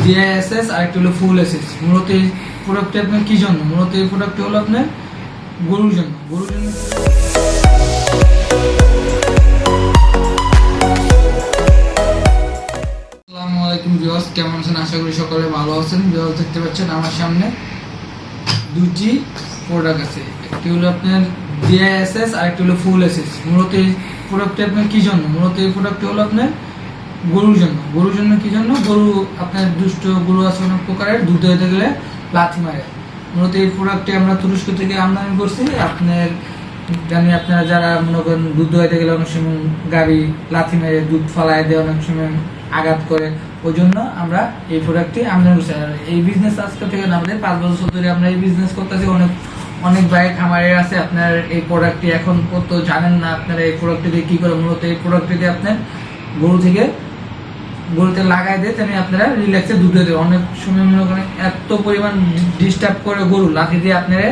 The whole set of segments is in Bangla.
ডিআইএসএস আর একটা হলো ফুল এসএস মূলত এই প্রোডাক্টটি আপনার কি জন্য? মূলত এই প্রোডাক্টটি হলো আপনার গরুর জন্য। গরুর জন্য কেমন আছেন? আশা করি সকলে ভালো আছেন। ভিউয়ার্স দেখতে পাচ্ছেন আমার সামনে দুটি প্রোডাক্ট আছে। একটি হলো আপনার ডিআইএসএস আর একটি হলো ফুল এসএস মূলত এই প্রোডাক্টটি আপনার কি জন্য? মূলত এই প্রোডাক্টটি হলো আপনার গরুর জন্য। গরুর জন্য কি জন্য? গরু আপনার দুষ্ট, গরু আছে অনেক প্রকারের, দুধ হতে গেলে লাথি মারে। মূলত এই প্রোডাক্টটি আমরা তুরস্ক থেকে আমদানি করছি। আপনার, জানি আপনারা যারা মনে করেন দুধ দোয়াইতে গেলে অনেক সময় গাড়ি লাথি মেরে, দুধ ফালায় দেয়, অনেক সময় আঘাত করে, ওই জন্য আমরা এই প্রোডাক্টটি আমদানি করছি। আর এই বিজনেস আজকে থেকে আমাদের পাঁচ বছর ধরে আমরা এই বিজনেস করতেছি। অনেক অনেক বাইক খামারের আছে, আপনার এই প্রোডাক্টটি এখন কত জানেন না, আপনারা এই প্রোডাক্টটি দিয়ে কী করে মূলত এই প্রোডাক্টটি দিয়ে আপনার গরু থেকে গরুতে লাগাই দিয়ে তেমনি আপনারা রিল্যাক্সে দুধ দেবে। অনেক সময় মনে করেন এত পরিমাণ ডিস্টার্ব করে গরু, লাঠি দিয়ে আপনারা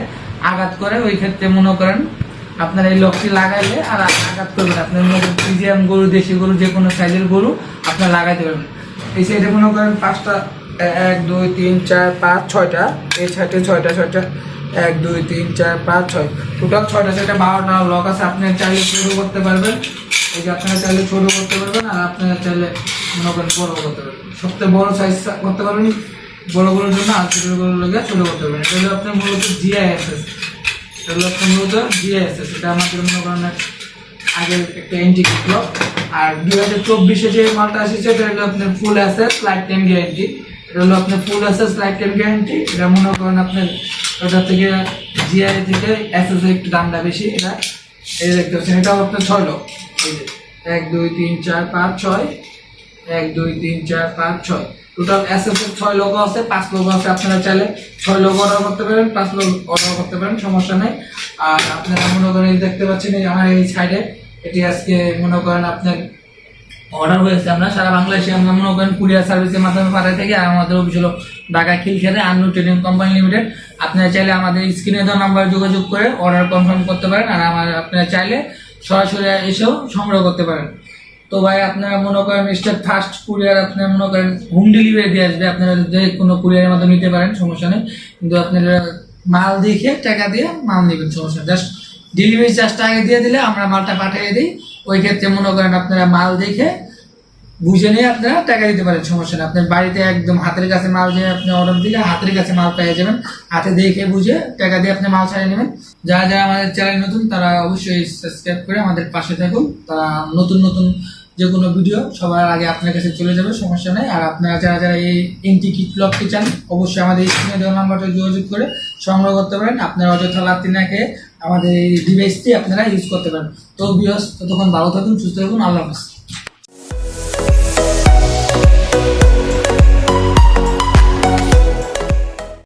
আঘাত করে, ওই ক্ষেত্রে মনে করেন আপনারা এই লকটি লাগাইলে আর আঘাত করবেন আপনার মনে করেন ফিজিয়াম গরু, দেশি গরু, যে কোনো সাইজের গরু আপনারা লাগাইতে পারবেন। এই সাইডে মনে করেন পাঁচটা, এক, দুই, তিন, চার, পাঁচ, ছয়টা। এই সাইডে ছয়টা ছয়টা, এক, দুই, তিন, চার, পাঁচ, ছয়। টোটাল ছয়টা ছয়টা, বারোটা লক আছে। আপনি চাইলে শুরু করতে পারবেন। এই যে আপনারা চাইলে ছোট করতে পারবেন আর আপনারা চাইলে মনে করেন বড় করতে পারবেন। সবথেকে বড় সাইজ করতে পারবেন বড় গরুর জন্য আর ছোট গরুর লোকে ছোট করতে পারবেন। এটা হলো আপনার মূলত জিআইএসএস এটা হলো আপনার মূলত জিআইএসএস এটা আমাদের মনে করেন আগের একটা এন্টি ক্লক আর দুই হাজার চব্বিশে যে মালটা এসেছে এটা হলো আপনার full access life time guarantee এটা হলো আপনার full access life time guarantee এটা মনে করেন আপনার ওটা থেকে জিআই থেকে অ্যাসেস একটু দামটা বেশি। এটা, এই দেখতে পাচ্ছেন, এটাও আপনার ছয় লোক এক, দুই, তিন, চার, পাঁচ, ছয়। এক, দুই, তিন, চার, পাঁচ, ছয়। টোটাল এসএস এর ছয় লোক আছে, পাঁচ লোক আছে আপনারা চাইলে। ছয় লোক অর্ডার করতে পারেন, পাঁচ লোক অর্ডার করতে পারেন, সমস্যা নেই। আর আপনারা মনে করেন, দেখতে পাচ্ছেন এই আমার এই সাইডে এটি আজকে মনে করেন আপনার অর্ডার হয়েছে আমরা। সারা বাংলাদেশে আমরা মনে করেন কুরিয়ার সার্ভিসের মাধ্যমে পাঠাই থাকি। আর আমাদের অফিস হলো ঢাকা খিলখেতে আন্নু ট্রেডিং কোম্পানি লিমিটেড। আপনারা চাইলে আমাদের স্ক্রিনে দেওয়া নাম্বার যোগাযোগ করে অর্ডার কনফার্ম করতে পারেন। আর আমার আপনারা চাইলে সরাসরি এসেও সংগ্রহ করতে পারেন। তো ভাই আপনারা মনে করেন স্টেট ফার্স্ট কুরিয়ার আপনারা মনে করেন হোম ডেলিভারি দিয়ে আসবে, আপনারা যে কোনো কুরিয়ারের মাধ্যমে নিতে পারেন, সমস্যা নেই। কিন্তু আপনারা মাল দেখে, টাকা দিয়ে মাল নেবেন, সমস্যা জাস্ট ডেলিভারি চার্জটা আগে দিয়ে দিলে আমরা মালটা পাঠিয়ে দিই। ওই ক্ষেত্রে মনে করেন আপনারা মাল দেখে, বুঝে নিয়ে আপনারা টাকা দিতে পারেন, সমস্যা নেই। আপনার বাড়িতে একদম হাতের কাছে মাল দিয়ে আপনি অর্ডার দিলে হাতের কাছে মাল পেয়ে যাবেন। হাতে দেখে, বুঝে টাকা দিয়ে আপনি মাল ছাড়িয়ে নেবেন। যারা যারা আমাদের চ্যানেল নতুন, তারা অবশ্যই সাবস্ক্রাইব করে আমাদের পাশে থাকুন। তারা নতুন নতুন যে কোনো ভিডিও সবার আগে আপনার কাছে চলে যাবে, সমস্যা নেই। আর আপনারা যারা যারা এই এনটি কিট ব্লগটি চান, অবশ্যই আমাদের স্ক্রিনে দেওয়া নাম্বারটা যোগাযোগ করে সংগ্রহ করতে পারেন। আপনারা অযথা খেয়ে আমাদের এই ডিভাইসটি আপনারা ইউজ করতে পারেন। তো বিহস ততক্ষণ ভালো থাকুন, সুস্থ থাকুন। আল্লাহ হাফিজ।